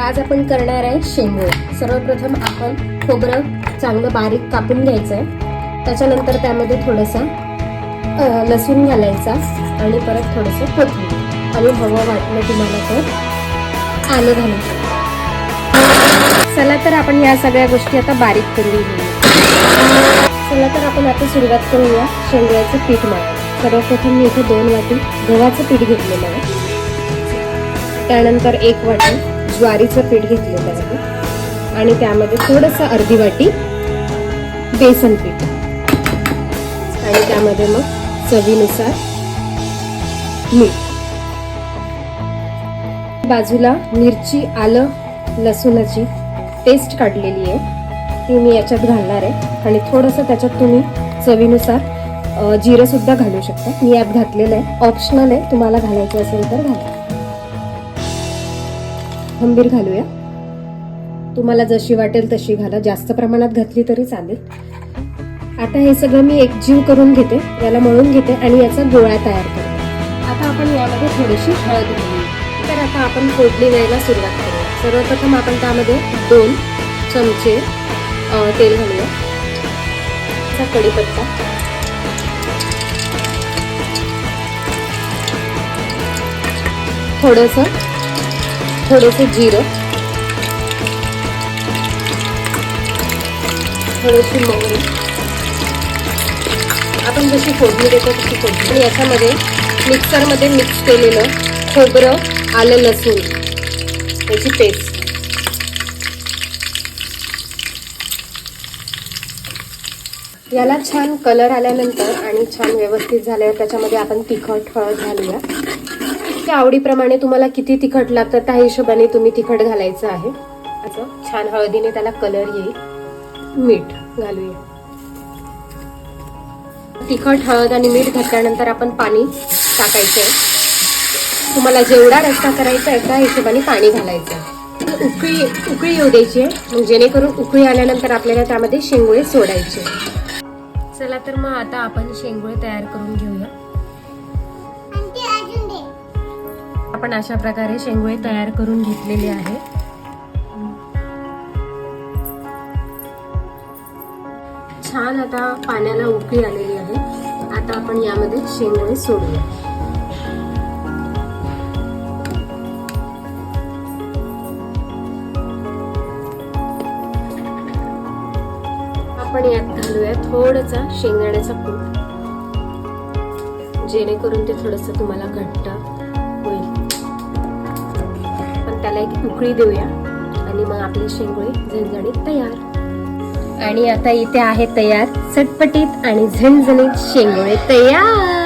आज आपण करणार आहे शेंगोळे. सर्वप्रथम आपण खोबरं चांगलं बारीक कापून घ्यायचं आहे त्याच्यानंतर त्यामध्ये थोडंसं लसूण घालायचा आणि परत थोडंसं कोथिंबीर. आणि हवं वाटलं तुम्हाला तर आलं घालायचं चला तर आपण या सगळ्या गोष्टी आता बारीक करून घेऊया. चला तर आपण आता सुरुवात करूया शेंगोळ्याचं पीठ मळायला. सर्वप्रथम मी इथे दोन वाटी गव्हाचं पीठ घेतलेलं आहे. त्यानंतर एक वाटी ज्वारीचं पीठ घेतलेलं आहे आणि त्यामध्ये थोडंसं अर्धी वाटी बेसन पीठ. आणि त्यामध्ये मग चवीनुसार मीठ. बाजूला मिरची आलं लसूणाची पेस्ट काढलेली आहे. ती मी याच्यात घालणार आहे. आणि थोडंसं त्याच्यात तुम्ही चवीनुसार जिरंसुद्धा घालू शकता. मी यात घातलेलं आहे. ऑप्शनल आहे. तुम्हाला घालायचं असेल तर घाला. खंबीर घालूया. तुम्हाला जशी वाटेल तशी घाला. जास्त प्रमाणात घातली तरी चालेल. आता हे सगळं मी एकजीव करून घेते. याला मळून घेते आणि याचा गोळा तयार करते. आता आपण यामध्ये थोडीशी हळद घालूया. तर आता आपण फोडणी द्यायला सुरुवात करूया. सर्वप्रथम आपण त्यामध्ये दोन चमचे तेल घालूया. कढीपत्ता. थोडंसं थोडेसे जिरं. थोडीशी मोहरी. आपण जशी फोडणी देतो तशी फोडणी. आणि याच्यामध्ये मिक्सरमध्ये मिक्स केलेलं खोबरं आलं लसूण याची पेस्ट याला छान कलर आल्यानंतर आणि छान व्यवस्थित झाल्यावर त्याच्यामध्ये आपण तिखट हळद घालूया. त्या आवडीप्रमाणे तुम्हाला किती तिखट लागतं त्या हिशोबाने तुम्ही तिखट घालायचं आहे. असं छान हळदीने त्याला कलर येईल. मीठ घालूया. तिखट हळद आणि मीठ घातल्यानंतर आपण पाणी टाकायचं आहे तुम्हाला जेवढा रस्ता करायचा आहे त्या हिशोबाने पाणी घालायचं आहे. उकळी उकळी येऊ द्यायची आहे. जेणेकरून उकळी आल्यानंतर आपल्याला त्यामध्ये शेंगोळे सोडायचे चला तर मग आता आपण शेंगोळे तयार करून घेऊया. आपण अशा प्रकारे शेंगोळे तयार करून घेतलेले आहे छान आता पाण्याला उकळी आलेली आहे. आता आपण यामध्ये शेंगोळे सोडूया. आपण यात घालूया थोडंसा शेंगदाण्याचा कूट. जेणेकरून ते थोडस तुम्हाला घट्ट त्याला एक उकळी देऊया. आणि मग आपले शेंगोळे झणझणीत तयार. आणि आता इथे आहे तयार चटपटीत आणि झणझणीत शेंगोळे तयार.